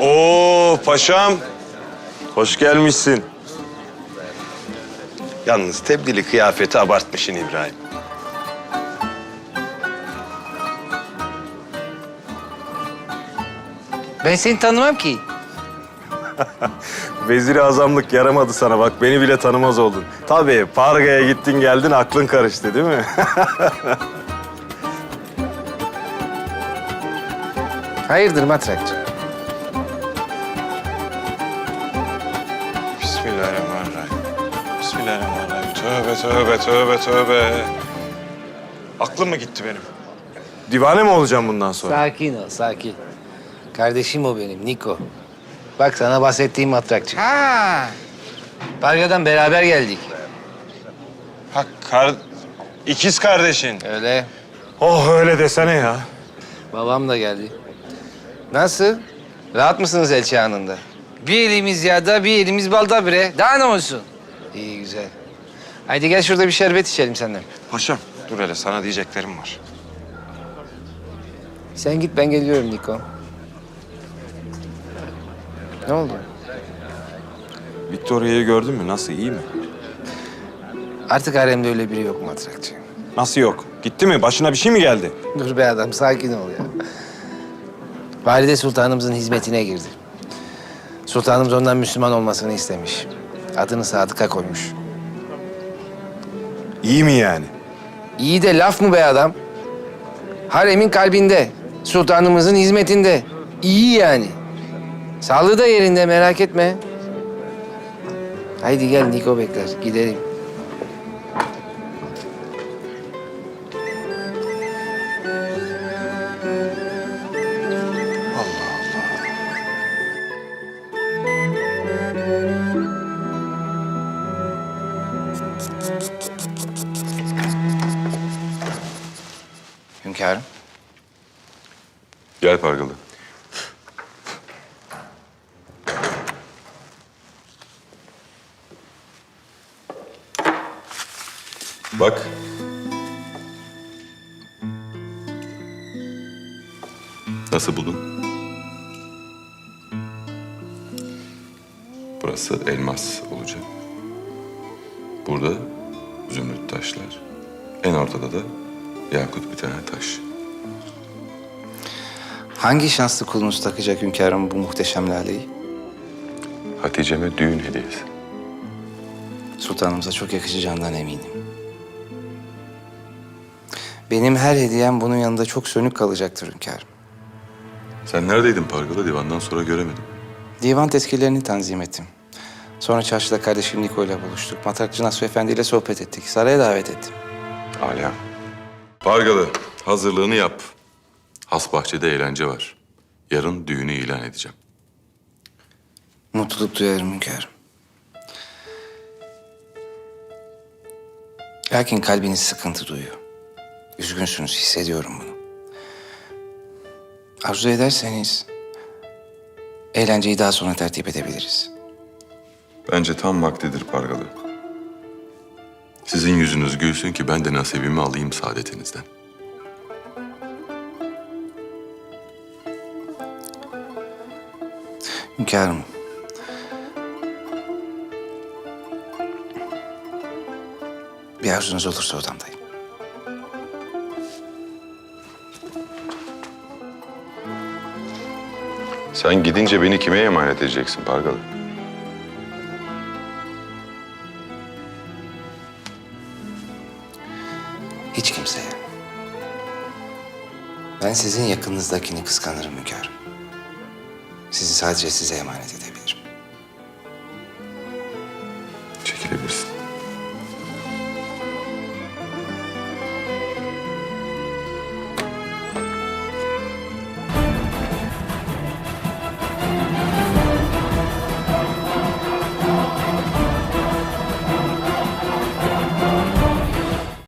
Oo paşam. Hoş gelmişsin. Yalnız tebdili kıyafeti abartmışsın İbrahim. Ben seni tanımam ki. Veziri azamlık yaramadı sana bak beni bile tanımaz oldun. Tabii Parga'ya gittin geldin aklın karıştı değil mi? Hayırdır matrakçı? Bismillahirrahmanirrahim. Bismillahirrahmanirrahim. Tövbe tövbe tövbe tövbe. Aklım mı gitti benim? Divane mi olacağım bundan sonra? Sakin ol, sakin. Kardeşim o benim, Niko. Bak sana bahsettiğim matrakçı. Ha. Pargadan beraber geldik. Ha kar... İkiz kardeşin. Öyle. Oh öyle desene ya. Babam da geldi. Nasıl? Rahat mısınız elçi anında? Bir elimiz yağda, bir elimiz balda bre. Daha ne olsun? İyi, güzel. Haydi gel şurada bir şerbet içelim senden. Paşam dur hele sana diyeceklerim var. Sen git, ben geliyorum Niko. Ne oldu? Victoria'yı gördün mü? Nasıl iyi mi? Artık haremde öyle biri yok matrakçı. Nasıl yok? Gitti mi? Başına bir şey mi geldi? Dur be adam, sakin ol ya. Valide Sultanımızın hizmetine girdi. Sultanımız ondan Müslüman olmasını istemiş. Adını Sadık'a koymuş. İyi mi yani? İyi de laf mı be adam? Haremin kalbinde, sultanımızın hizmetinde. İyi yani. Sağlığı da yerinde merak etme. Haydi gel Niko bekler, gidelim. Hünkârım. Gel Pargalı. Bak. Nasıl buldun? Burası elmas olacak. Burada zümrüt taşlar. En ortada da yakut bir tane taş. Hangi şanslı kulunuz takacak hünkârım bu muhteşem laleyi? Hatice'me düğün hediyesi. Sultanımıza çok yakışacağından eminim. Benim her hediyem bunun yanında çok sönük kalacaktır hünkârım. Sen neredeydin Pargalı? Divandan sonra göremedim. Divan tezkirlerini tanzim ettim. Sonra çarşıda kardeşim Niko ile buluştuk. Matrakçı Nasuh Efendi ile sohbet ettik. Saraya davet ettim. Âlâ. Pargalı, hazırlığını yap. Has bahçede eğlence var. Yarın düğünü ilan edeceğim. Mutluluk duyarım hünkârım. Lakin kalbiniz sıkıntı duyuyor. Üzgünsünüz, hissediyorum bunu. Arzu ederseniz eğlenceyi daha sonra tertip edebiliriz. Bence tam vaktidir Pargalı. Sizin yüzünüz gülsün ki ben de nasibimi alayım saadetinizden. Hünkârım. Bir arzunuz olursa odamdayım. Sen gidince beni kime emanet edeceksin Pargalı? Kimseye. Ben sizin yakınınızdakini kıskanırım hünkârım. Sizi sadece size emanet edebilirim.